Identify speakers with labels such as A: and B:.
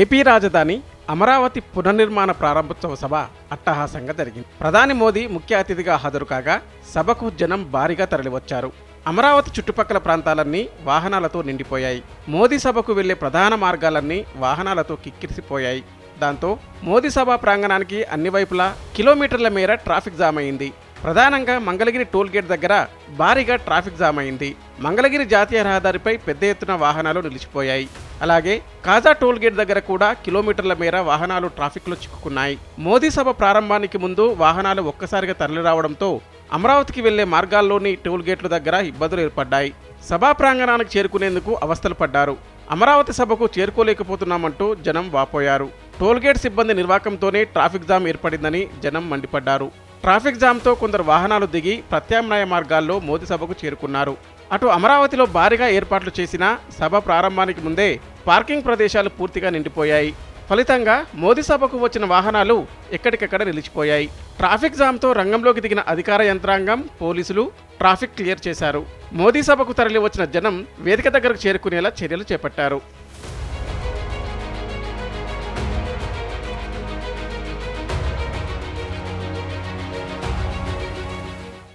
A: AP రాజధాని అమరావతి పునర్నిర్మాణ ప్రారంభోత్సవ సభ అట్టహాసంగా జరిగింది. ప్రధాని మోదీ ముఖ్య అతిథిగా హాజరు కాగా సభకు జనం భారీగా తరలివచ్చారు. అమరావతి చుట్టుపక్కల ప్రాంతాలన్నీ వాహనాలతో నిండిపోయాయి. మోదీ సభకు వెళ్ళే ప్రధాన మార్గాలన్నీ వాహనాలతో కిక్కిరిసిపోయాయి. దాంతో మోదీ సభ ప్రాంగణానికి అన్ని వైపులా కిలోమీటర్ల మేర ట్రాఫిక్ జామ్ అయింది. ప్రధానంగా మంగళగిరి టోల్గేట్ దగ్గర భారీగా ట్రాఫిక్ జామ్ అయింది. మంగళగిరి జాతీయ రహదారిపై పెద్ద ఎత్తున వాహనాలు నిలిచిపోయాయి. అలాగే కాజా టోల్గేట్ దగ్గర కూడా కిలోమీటర్ల మేర వాహనాలు ట్రాఫిక్లో చిక్కుకున్నాయి. మోదీ సభ ప్రారంభానికి ముందు వాహనాలు ఒక్కసారిగా తరలిరావడంతో అమరావతికి వెళ్ళే మార్గాల్లోని టోల్గేట్ల దగ్గర ఇబ్బందులు ఏర్పడ్డాయి. సభా ప్రాంగణానికి చేరుకునేందుకు అవస్థలు పడ్డారు. అమరావతి సభకు చేరుకోలేకపోతున్నామంటూ జనం వాపోయారు. టోల్గేట్ సిబ్బంది నిర్వాకంతోనే ట్రాఫిక్ జామ్ ఏర్పడిందని జనం మండిపడ్డారు. ట్రాఫిక్ జామ్తో కొందరు వాహనాలు దిగి ప్రత్యామ్నాయ మార్గాల్లో మోదీ సభకు చేరుకున్నారు. అటు అమరావతిలో భారీగా ఏర్పాట్లు చేసిన సభ ప్రారంభానికి ముందే పార్కింగ్ ప్రదేశాలు పూర్తిగా నిండిపోయాయి. ఫలితంగా మోదీ సభకు వచ్చిన వాహనాలు ఎక్కడికెక్కడ నిలిచిపోయాయి. ట్రాఫిక్ జామ్తో రంగంలోకి దిగిన అధికార యంత్రాంగం పోలీసులు ట్రాఫిక్ క్లియర్ చేశారు. మోదీ సభకు తరలి వచ్చిన జనం వేదిక దగ్గరకు చేరుకునేలా చర్యలు చేపట్టారు.